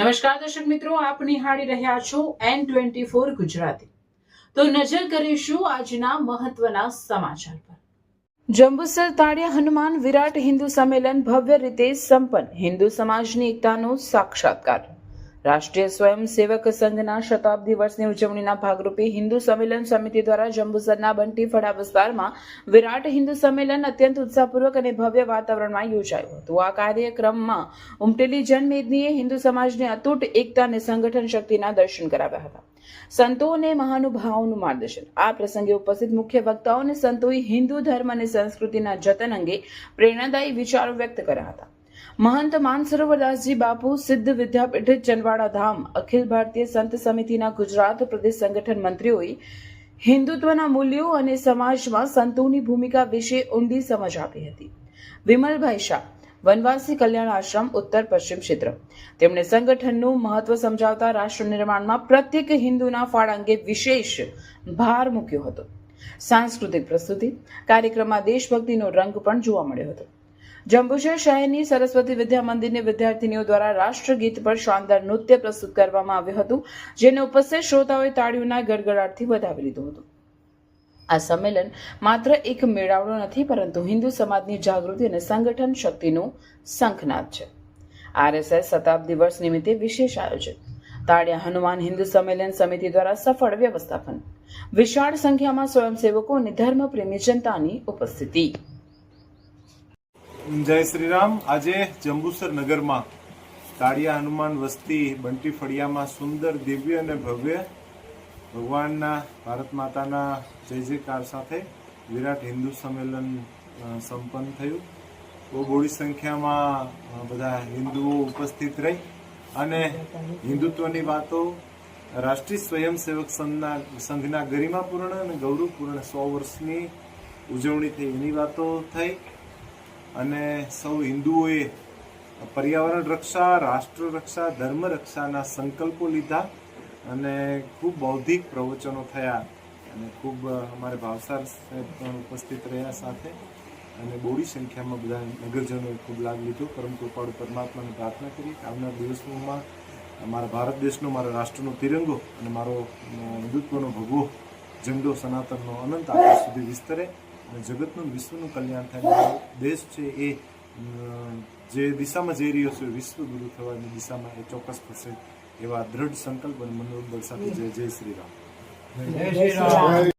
નમસ્કાર દર્શક મિત્રો, આપ નિહાળી રહ્યા છો એન ટ્વેન્ટી ફોર ગુજરાતી. તો નજર કરીશું આજના મહત્વના સમાચાર પર. જંબુસર તાળિયા હનુમાન વિરાટ હિન્દુ સંમેલન ભવ્ય રીતે સંપન્ન. હિન્દુ સમાજની એકતાનો સાક્ષાત્કાર. રાષ્ટ્રીય સ્વયંસેવક સંઘના શતાબ્દી વર્ષની ઉજવણીના ભાગરૂપે હિન્દુ સંમેલન સમિતિ દ્વારા જંબુસરના બંટીફળા વિસ્તારમાં વિરાટ હિન્દુ સંમેલન અત્યંત ઉત્સાહપૂર્વક અને ભવ્ય વાતાવરણમાં યોજાયું હતું. આ કાર્યક્રમમાં ઉમટેલી જનમેદનીએ હિન્દુ સમાજની અતૂટ એકતા અને સંગઠન શક્તિના દર્શન કરાવ્યા હતા. સંતો અને મહાનુભાવોનું માર્ગદર્શન. આ પ્રસંગે ઉપસ્થિત મુખ્ય વક્તાઓ અને સંતોએ હિન્દુ ધર્મ અને સંસ્કૃતિના જતન અંગે પ્રેરણાદાયી વિચારો વ્યક્ત કર્યા હતા. મહંત માનસરોવરદાસજી બાપુ સિદ્ધ વિદ્યાપીઠ ચંદવાડા ધામ, અખિલ ભારતીય સંત સમિતિના ગુજરાત પ્રદેશ સંગઠન મંત્રીઓએ હિન્દુત્વના મૂલ્યો અને સમાજમાં સંતોની ભૂમિકા વિશે ઊંડી સમજ આપી હતી. વિમલભાઈ શાહ, વનવાસી કલ્યાણ આશ્રમ, ઉત્તર પશ્ચિમ ક્ષેત્ર. તેમણે સંગઠનનું મહત્વ સમજાવતા રાષ્ટ્ર નિર્માણમાં પ્રત્યેક હિન્દુના ફાળ અંગે વિશેષ ભાર મૂક્યો હતો. સાંસ્કૃતિક પ્રસ્તુતિ, કાર્યક્રમમાં દેશભક્તિનો રંગ પણ જોવા મળ્યો હતો. જંબુસર શહેરની સરસ્વતી વિદ્યા મંદિરની વિદ્યાર્થીનીઓ દ્વારા રાષ્ટ્રગીત પર શાનદાર નૃત્ય પ્રસ્તુત કરવામાં આવ્યું હતું, જેને ઉપસ્થિત શ્રોતાઓએ તાળીઓના ગડગડાટથી વધાવી લીધું હતું. આ સંમેલન માત્ર એક મેળાવડો નથી, પરંતુ હિન્દુ સમાજની જાગૃતિ અને સંગઠન શક્તિનું શંખનાદ છે. આરએસએસ શતાબ્દી વર્ષ નિમિત્તે વિશેષ આયોજન તાળિયા હનુમાન હિન્દુ સંમેલન સમિતિ દ્વારા સફળ વ્યવસ્થાપન. વિશાળ સંખ્યામાં સ્વયંસેવકો અને ધર્મપ્રેમી જનતાની ઉપસ્થિતિ. જય શ્રીરામ. આજે જંબુસર નગરમાં તાળિયા હનુમાન વસ્તી બંટી ફળિયામાં સુંદર દિવ્ય અને ભવ્ય ભગવાનના ભારત માતાના જય જયકાર સાથે વિરાટ હિન્દુ સંમેલન સંપન્ન થયું. બહુ બોડી સંખ્યામાં બધા હિન્દુઓ ઉપસ્થિત રહી અને હિન્દુત્વની વાતો રાષ્ટ્રીય સ્વયંસેવક સંઘના સંઘના ગરિમાપૂર્ણ અને ગૌરવપૂર્ણ સો વર્ષની ઉજવણી થઈ. એની વાતો થઈ. અને સૌ હિન્દુઓએ પર્યાવરણ રક્ષા, રાષ્ટ્ર રક્ષા, ધર્મ રક્ષાના સંકલ્પો લીધા અને ખૂબ બૌદ્ધિક પ્રવચનો થયા અને ખૂબ અમારે ભાવસાર સાહેબ પણ ઉપસ્થિત રહ્યા સાથે અને બહુ સંખ્યામાં બધા નગરજનોએ ખૂબ લાભ લીધો. પરમ કૃપાળુ પરમાત્માને પ્રાર્થના કરી આવનાર દિવસોમાં મારા ભારત દેશનો, મારા રાષ્ટ્રનો તિરંગો અને મારો હિન્દુત્વનો ભગવો ઝંડો સનાતનનો અનંત આગળ સુધી વિસ્તરે. જગતનું વિશ્વનું કલ્યાણ થાય દેશ છે એ જે દિશામાં જઈ રહ્યો છે વિશ્વ ગુરુ થવાની દિશામાં એ ચોક્કસ થશે એવા દ્રઢ સંકલ્પ અને મનોબળ સાથે જય જય શ્રી રામ. જય શ્રી રામ.